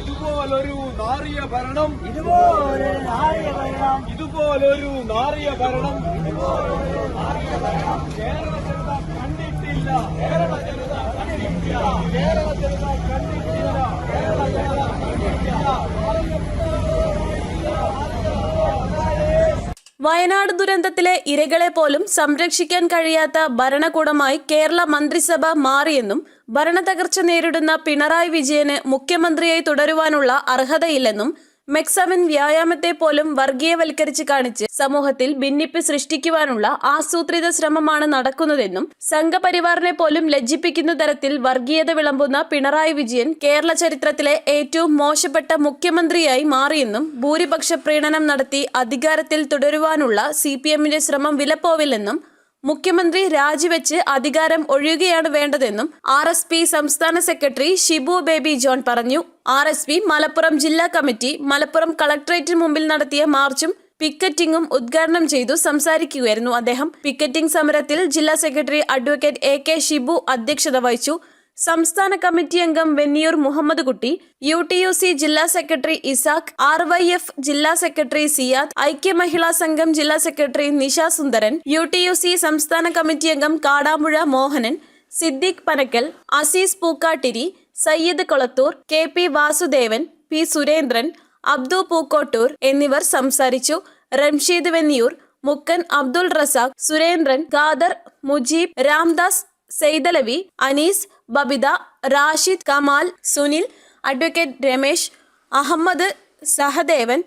ഇതുപോലൊരു നാറിയ ഭരണം. ഇതുപോലെ നാറിയ ഭരണം ഇതുപോലൊരു നാറിയ ഭരണം. കേരള ജനത കണ്ടിട്ടില്ല. കേരള ജനത കണ്ടിട്ടില്ല. കേരള ജനത കണ്ടിട്ടില്ല. കേരള ജനത വയനാട് ദുരന്തത്തിലെ ഇരകളെ പോലും സംരക്ഷിക്കാൻ കഴിയാത്ത ഭരണകൂടമായി കേരള മന്ത്രിസഭ മാറിയെന്നും ഭരണതകർച്ച നേരിടുന്ന പിണറായി വിജയന് മുഖ്യമന്ത്രിയായി തുടരുവാനുള്ള അർഹതയില്ലെന്നും മെക്സവൻ വ്യായാമത്തെ പോലും വർഗീയവൽക്കരിച്ച് കാണിച്ച് സമൂഹത്തിൽ ഭിന്നിപ്പ് സൃഷ്ടിക്കുവാനുള്ള ആസൂത്രിത ശ്രമമാണ് നടക്കുന്നതെന്നും സംഘപരിവാറിനെ പോലും ലജ്ജിപ്പിക്കുന്ന തരത്തിൽ വർഗീയത വിളമ്പുന്ന പിണറായി വിജയൻ കേരള ചരിത്രത്തിലെ ഏറ്റവും മോശപ്പെട്ട മുഖ്യമന്ത്രിയായി മാറിയെന്നും ഭൂരിപക്ഷ പ്രീണനം നടത്തി അധികാരത്തിൽ തുടരുവാനുള്ള സി ശ്രമം വിലപ്പോവില്ലെന്നും മുഖ്യമന്ത്രി രാജിവെച്ച് അധികാരം ഒഴിയുകയാണ് വേണ്ടതെന്നും ആർ എസ് പി സംസ്ഥാന സെക്രട്ടറി ഷിബു ബേബി ജോൺ പറഞ്ഞു. ആർ എസ് പി മലപ്പുറം ജില്ലാ കമ്മിറ്റി മലപ്പുറം കളക്ടറേറ്റിന് മുമ്പിൽ നടത്തിയ മാർച്ചും പിക്കറ്റിംഗും ഉദ്ഘാടനം ചെയ്തു സംസാരിക്കുകയായിരുന്നു അദ്ദേഹം. പിക്കറ്റിംഗ് സമരത്തിൽ ജില്ലാ secretary advocate A K Shibu അധ്യക്ഷത വഹിച്ചു. സംസ്ഥാന കമ്മിറ്റി അംഗം Venniyur Muhammad Kutty U T U C ജില്ലാ secretary Isaq R Y F ജില്ലാ സെക്രട്ടറി സിയാദ് ഐക്യ മഹിളാ സംഘം ജില്ലാ secretary Nisha Sundaran U T U C സംസ്ഥാന കമ്മിറ്റി അംഗം Kadampuzha Mohanan Siddique Panakkal Aziz Pookkattiri Sayyid Kolathur K P Vasudevan P Surendran Abdu Pookkottur എന്നിവർ സംസാരിച്ചു. Ramsheed Venniyur Mukkan Abdul Razak Surendran Khader Mujeeb Ramdas Saithalavi Anees Babitha Rashid Kamal Sunil advocate Ramesh Ahmed Sahadevan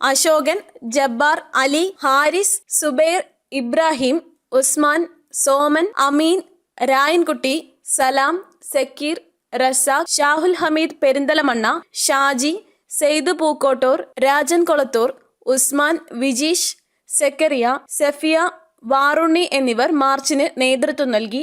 Ashokan Jabbar Ali Haris Zubair Ibrahim Usman Soman Ameen Rayankutty Salam Zakir Razak Shahul Hameed Perinthalmanna Shaji Syed Pookkottur Rajan Kolathur Usman Vijeesh Zakariya Safiya Varunni എന്നിവർ മാർച്ചിന് നേതൃത്വം നൽകി.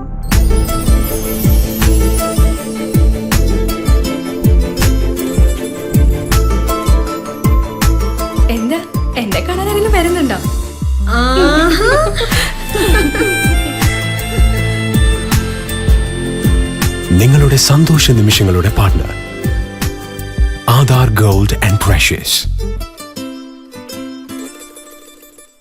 എന്താ എന്റെ കാണാൻ ആരെങ്കിലും വരുന്നുണ്ടോ? നിങ്ങളുടെ സന്തോഷ നിമിഷങ്ങളുടെ partner Aadhaar gold and precious